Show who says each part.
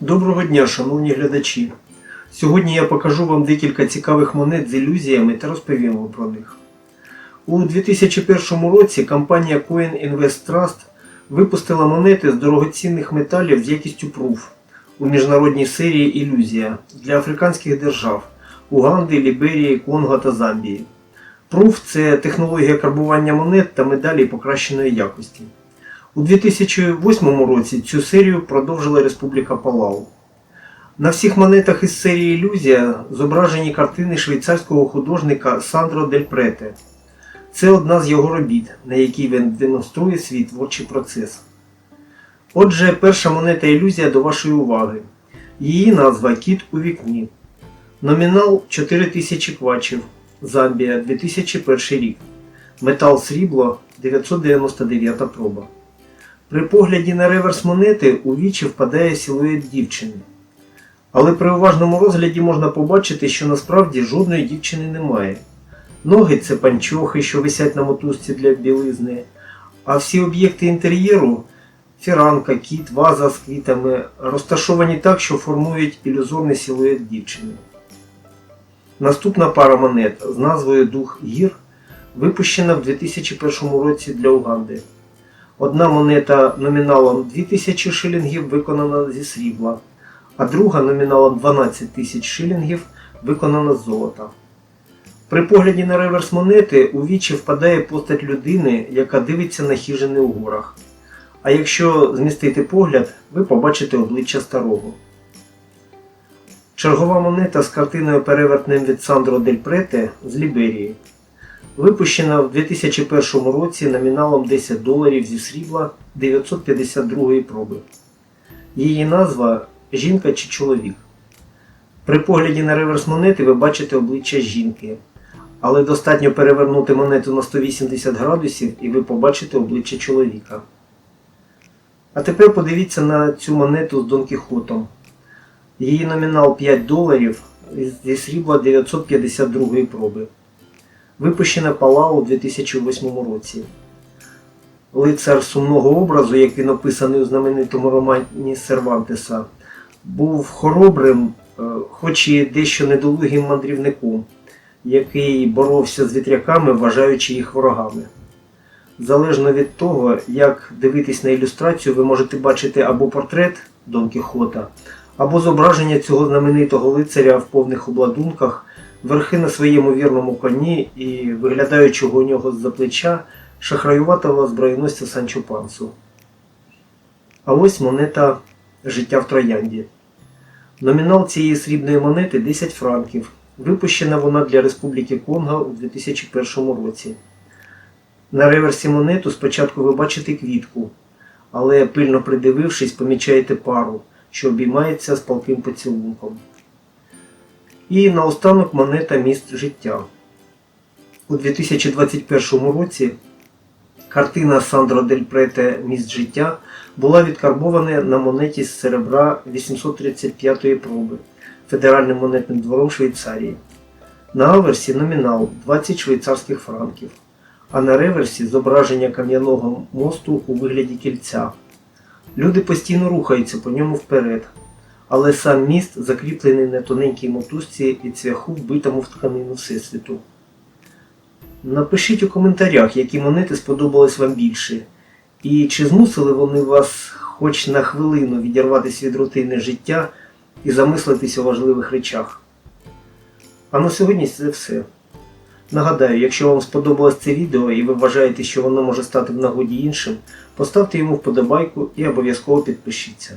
Speaker 1: Доброго дня, шановні глядачі! Сьогодні я покажу вам декілька цікавих монет з ілюзіями та розповім вам про них. У 2001 році компанія Coin Invest Trust випустила монети з дорогоцінних металів з якістю Proof у міжнародній серії Ілюзія для африканських держав Уганди, Ліберії, Конго та Замбії. Proof – це технологія карбування монет та медалей покращеної якості. У 2008 році цю серію продовжила Республіка Палау. На всіх монетах із серії Ілюзія зображені картини швейцарського художника Сандро Дель Прете. Це одна з його робіт, на якій він демонструє свій творчий процес. Отже, перша монета ілюзія до вашої уваги. Її назва Кіт у вікні. Номінал 4000 квачів. Замбія 2001 рік. Метал срібло 999 проба. При погляді на реверс монети у вічі впадає силует дівчини. Але при уважному розгляді можна побачити, що насправді жодної дівчини немає. Ноги це панчохи, що висять на мотузці для білизни, а всі об'єкти інтер'єру фіранка, кіт, ваза з квітами розташовані так, що формують ілюзорний силует дівчини. Наступна пара монет з назвою Дух гір випущена в 2001 році для Уганди. Одна монета номіналом 2000 шилінгів виконана зі срібла, а друга номіналом 12 тисяч шилінгів виконана з золота. При погляді на реверс монети у вічі впадає постать людини, яка дивиться на хижини у горах. А якщо змістити погляд, ви побачите обличчя старого. Чергова монета з картиною перевертним від Сандро Дель Прете з Ліберії. Випущена в 2001 році номіналом 10 доларів зі срібла 952 проби. Її назва Жінка чи чоловік. При погляді на реверс монети ви бачите обличчя жінки, але достатньо перевернути монету на 180 градусів і ви побачите обличчя чоловіка. А тепер подивіться на цю монету з Дон Кіхотом. Її номінал 5 доларів зі срібла 952 проби. Випущена Палау у 2008 році. Лицар сумного образу, як він описаний у знаменитому романі Сервантеса, був хоробрим, е, хоч і дещо недолугим мандрівником, який боровся з вітряками, вважаючи їх ворогами. Залежно від того, як дивитись на ілюстрацію, ви можете бачити або портрет Дон Кіхота, або зображення цього знаменитого лицаря в повних обладунках, верхи на своєму вірному коні і виглядаючого у нього з-за плеча шахраюватого зброєносця Санчо Пансу. А ось монета Життя в Троянді. Номінал цієї срібної монети 10 франків. Випущена вона для Республіки Конго у 2001 році. На реверсі монету спочатку ви бачите квітку, але пильно придивившись, помічаєте пару, що обіймається з палким поцілунком. І наостанок монета міст життя. У 2021 році картина Сандро Дель Прете Міст життя була відкарбована на монеті з серебра 835-ї проби Федеральним монетним двором Швейцарії. На аверсі номінал 20 швейцарських франків, а на реверсі зображення кам'яного мосту у вигляді кільця. Люди постійно рухаються по ньому вперед, але сам міст закріплений на тоненькій мотузці і цвяху, вбитому в тканину Всесвіту. Напишіть у коментарях, які монети сподобались вам більше, і чи змусили вони вас хоч на хвилину відірватися від рутини життя і замислитись у важливих речах. А на сьогодні це все. Нагадаю, якщо вам сподобалось це відео і ви вважаєте, що воно може стати в нагоді іншим, поставте йому вподобайку і обов'язково підпишіться.